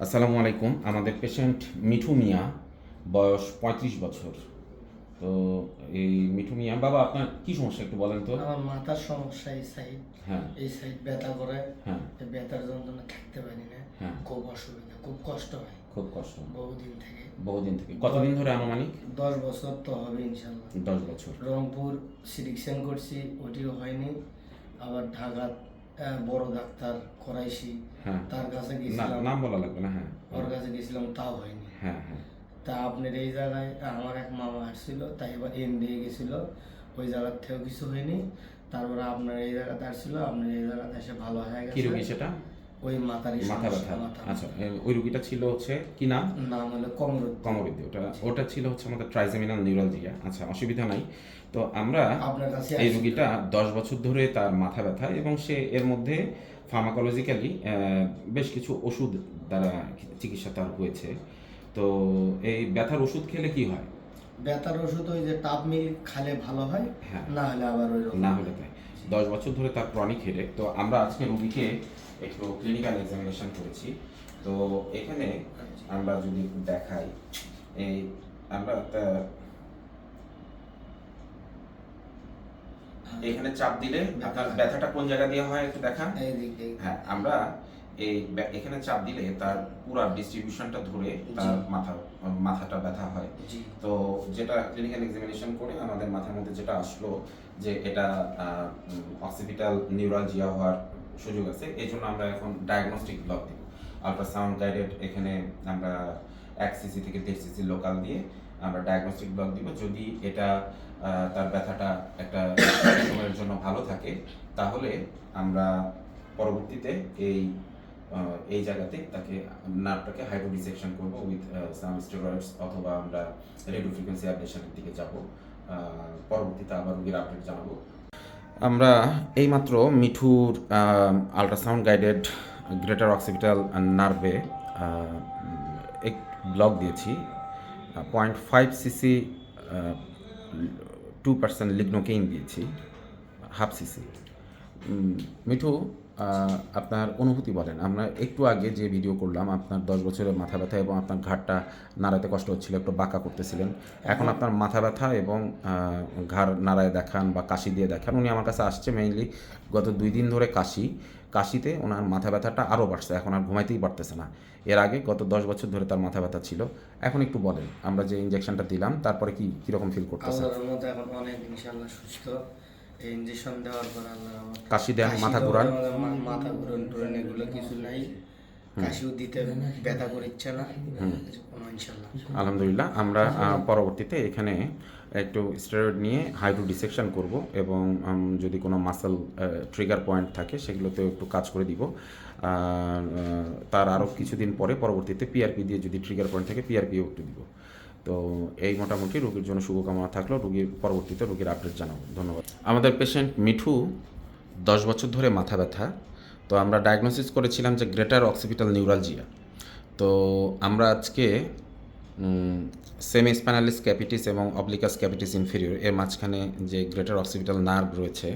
আসসালামু আলাইকুম। আমাদের পেশেন্ট মিঠু মিয়া বয়স পঁয়ত্রিশ বছর। তো এই মিঠু মিয়া বাবা আপনার কি সমস্যা একটু বলেন তো? আমার মাথার সমস্যা এই সাইড হ্যাঁ। এই সাইড ব্যথা করে। হ্যাঁ। ব্যথার যন্ত্রণা থাকতে পারি না। হ্যাঁ। খুব অসুবিধা খুব কষ্ট হয়। খুব কষ্ট। বহুদিন থেকে। বহুদিন থেকে। কতদিন ধরে আনুমানিক? দশ বছর তো হবে ইনশাল্লাহ। দশ বছর। রংপুর সিলেকশন করছি ওটিও হয়নি। আবার আহ, বড় ডাক্তার করাইছি হ্যাঁ। তার কাছে গেছিলাম নাম বলা লাগবে না হ্যাঁ। ওর কাছে গেছিলাম তাও হয়নি। হ্যাঁ হ্যাঁ। তা আপনার এই জায়গায় আমার এক মামা আসছিল তাই এবার এন দিয়ে গেছিল ওই জায়গার থেকেও কিছু হয়নি। তারপরে আপনার এই জায়গাতে আসছিল আপনার এই জায়গাতে এসে ভালো হয়ে কি রোগী সেটা? ওই মাথা ব্যথা। আচ্ছা ওই রুগীটা ছিল হচ্ছে কি নাম? নাম হলো কমরুদ কমরুদ্দি ওটা ওটা ছিল হচ্ছে আমাদের ট্রাইজেমিনাল নিউরালজিয়া আচ্ছা অসুবিধা নাই। তো আমরা এই। রুগীটা দশ বছর ধরে তার মাথা ব্যথা এবং সে এর মধ্যে ফার্মাকোলজিক্যালি বেশ কিছু ওষুধ দ্বারা চিকিৎসা তার হয়েছে। তো এই ব্যথার ওষুধ খেলে কি হয়? ব্যথার ওষুধ ওই যে টাপ মিল খালে ভালো হয় হ্যাঁ। না হলে আবার ওই না হলে তাই। দশ বছর ধরে তার ক্রনিক হেডেক তো আমরা আজকে রুগীকে একটু ক্লিনিক্যাল এক্সামিনেশন করেছি। তো এখানে আমরা যদি একটু দেখাই এই আমরা তা- এখানে চাপ দিলে আপনার ব্যথাটা কোন জায়গা দিয়ে হয় একটু দেখান। হ্যাঁ আমরা এই এখানে চাপ দিলে তার পুরো ডিস্ট্রিবিউশনটা ধরে তার মাথা মাথাটা ব্যথা হয়। তো যেটা ক্লিনিক্যাল এক্সামিনেশন করে আমাদের মাথার মধ্যে যেটা আসলো যে এটা অক্সিপিটাল নিউরালজিয়া হওয়ার সুযোগ আছে। এই জন্য আমরা এখন ডায়াগনস্টিক ব্লক দিব। আলট্রাসাউন্ড গাইডেড এখানে আমরা এক সিসি থেকে দেড় সিসি লোকাল দিয়ে আমরা ডায়াগনস্টিক ব্লক দিব। যদি এটা তার ব্যথাটা একটা সময়ের জন্য ভালো থাকে তাহলে আমরা পরবর্তীতে এই এই জায়গাতে তাকে নার্ভটাকে হাইড্রোডিসেকশন করব উইথ সাম স্টেরয়েডস অথবা আমরা রেডিও ফ্রিকোয়েন্সি অ্যাবলেশনের দিকে যাব। পরবর্তীতে আবার রোগীর আপডেট জানাব। আমরা এইমাত্র মিঠুর আল্ট্রাসাউন্ড গাইডেড গ্রেটার অক্সিপিটাল নার্ভে এক ব্লক দিয়েছি। Point five cc two percent lignocaine দিয়েছি হাফ সিসি মিঠু আপনার অনুভূতি বলেন। আমরা একটু আগে যে ভিডিও করলাম আপনার দশ বছরের মাথা ব্যথা এবং আপনার ঘাড়টা নাড়াতে কষ্ট হচ্ছিল একটু বাঁকা করতেছিলেন। এখন আপনার মাথা ব্যথা এবং ঘাড় নাড়ায় দেখান বা কাশি দিয়ে দেখান উনি আমার কাছে আসছে মেইনলি গত দুই দিন ধরে কাশি। কাশিতে ওনার মাথা ব্যথাটা আরও বাড়ছে এখন আর ঘুমাইতেই পারতেছে না। এর আগে গত দশ বছর ধরে তার মাথা ব্যথা ছিল। এখন একটু বলেন আমরা যে ইঞ্জেকশনটা দিলাম তারপরে কি কীরকম ফিল করতেছে? এখন অনেক ইনশাল্লাহ সুস্থ। ইঞ্জেকশন দেওয়ার পর আল্লাহ কাশি দেন মাথা ঘুরান? মাথা ঘুরন টুরন এগুলো কিছু নাই। কাশিও দিতে ব্যথা করিচ্ছে না। ইনশাল্লাহ আলহামদুলিল্লাহ আমরা পরবর্তীতে এখানে একটু স্টেরয়েড নিয়ে হাইড্রো ডিসেকশন করব এবং যদি কোনো মাসেল ট্রিগার পয়েন্ট থাকে সেগুলোতেও একটু কাজ করে দিব। তার আরও কিছুদিন পরে পরবর্তীতে পিআরপি দিয়ে যদি ট্রিগার পয়েন্ট থাকে পিআরপিও একটু দিব। তো এই মোটামুটি রোগীর জন্য শুভকামনা থাকল। রোগীর পরবর্তীতে রোগীর আপডেট জানাব। ধন্যবাদ। আমাদের পেশেন্ট মিঠু দশ বছর ধরে মাথা ব্যথা। তো আমরা ডায়াগনোসিস করেছিলাম যে গ্রেটার অক্সিপিটাল নিউরালজিয়া তো আমরা আজকে সেমি স্প্যানালিস ক্যাপিটিস এবং অবলিকাস ক্যাপিটিস ইনফেরিয়র এর মাঝখানে যে গ্রেটার অক্সিপিটাল নার্ভ রয়েছে,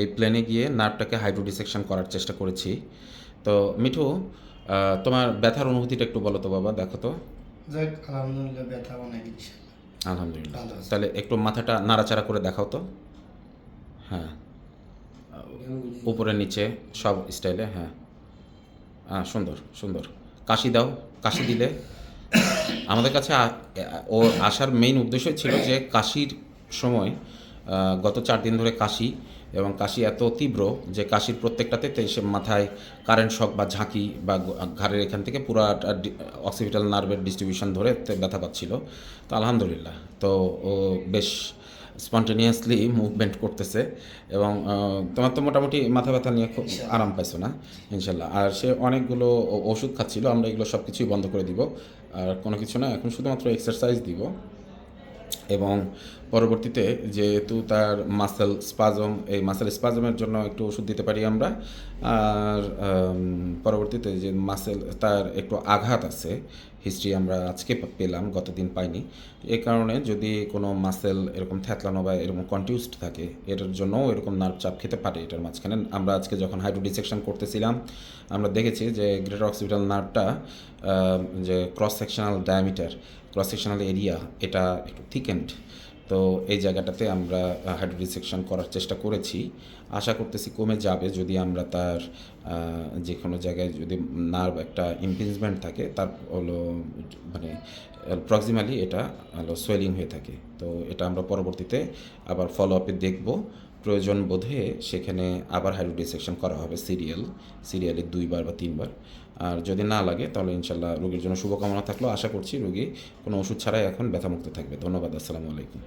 এই প্লেনে গিয়ে নার্ভটাকে হাইড্রোডিসেকশন করার চেষ্টা করেছি। তো মিঠু তোমার ব্যথার অনুভূতিটা একটু বলো তো বাবা, দেখো তো। যাক আলহামদুলিল্লাহ ব্যথা অনেক ইনশাল্লাহ আলহামদুলিল্লাহ। তাহলে একটু মাথাটা নাড়াচাড়া করে দেখাও তো। হ্যাঁ। উপরে নিচে সব স্টাইলে হ্যাঁ। হ্যাঁ সুন্দর সুন্দর। কাশি দাও কাশি দিলে। আমাদের কাছে ও আসার মেইন উদ্দেশ্য ছিল যে কাশির সময় গত চার দিন ধরে কাশি এবং কাশি এত তীব্র যে কাশির প্রত্যেকটাতে সে মাথায় কারেন্ট শক বা ঝাঁকি বা ঘাড়ের এখান থেকে পুরো অক্সিপিটাল নার্ভের ডিস্ট্রিবিউশন ধরে ব্যথা পাচ্ছিল। তো আলহামদুলিল্লাহ। তো ও বেশ স্পন্টেনিয়াসলি মুভমেন্ট করতেছে এবং তোমার তো মোটামুটি মাথা ব্যথা নিয়ে খুব আরাম পাইছো না? ইনশাল্লাহ আর সে অনেকগুলো ওষুধ খাচ্ছিল আমরা এগুলো সব কিছুই বন্ধ করে দিব। আর কোনো কিছু না এখন শুধুমাত্র এক্সারসাইজ দিব। এবং পরবর্তীতে যেহেতু তার মাসেল স্পাজম এই মাসেল স্পাজমের জন্য একটু ওষুধ দিতে পারি আমরা। আর পরবর্তীতে যে মাসেল তার একটু আঘাত আছে হিস্ট্রি আমরা আজকে পেলাম, গতদিন পাইনি। এ কারণে যদি কোনো মাসেল এরকম থ্যাতলানো বা এরকম কন্টিউসড থাকে, এটার জন্যও এরকম নার্ভ চাপ খেতে পারে, এটার মাঝখানে। আমরা আজকে যখন হাইড্রো ডিসেকশন করতেছিলাম, আমরা দেখেছি যে গ্রেটার অক্সিপিটাল নার্ভটা যে cross sectional diameter cross sectional area এটা একটু থিকেন্ড তো এই জায়গাটাতে আমরা হার্ট রিসেকশন করার চেষ্টা করেছি। আশা করতেছি কমে যাবে যদি আমরা তার যে কোনো জায়গায় যদি নার্ভ একটা ইম্পিঞ্জমেন্ট থাকে, তার হলো মানে প্রক্সিমালি এটা, হলো সোয়েলিং হয়ে থাকে। তো এটা আমরা পরবর্তীতে আবার ফলো আপে দেখব। প্রয়োজন বোধে সেখানে আবার হাইড্রোডিসেকশন করা হবে সিরিয়াল সিরিয়ালে দুইবার বা তিনবার। আর যদি না লাগে, তাহলে ইনশাল্লাহ রোগীর জন্য শুভকামনা থাকলেও আশা করছি রোগী কোনো ওষুধ ছাড়াই এখন ব্যথামুক্ত থাকবে। ধন্যবাদ, আসসালামু আলাইকুম।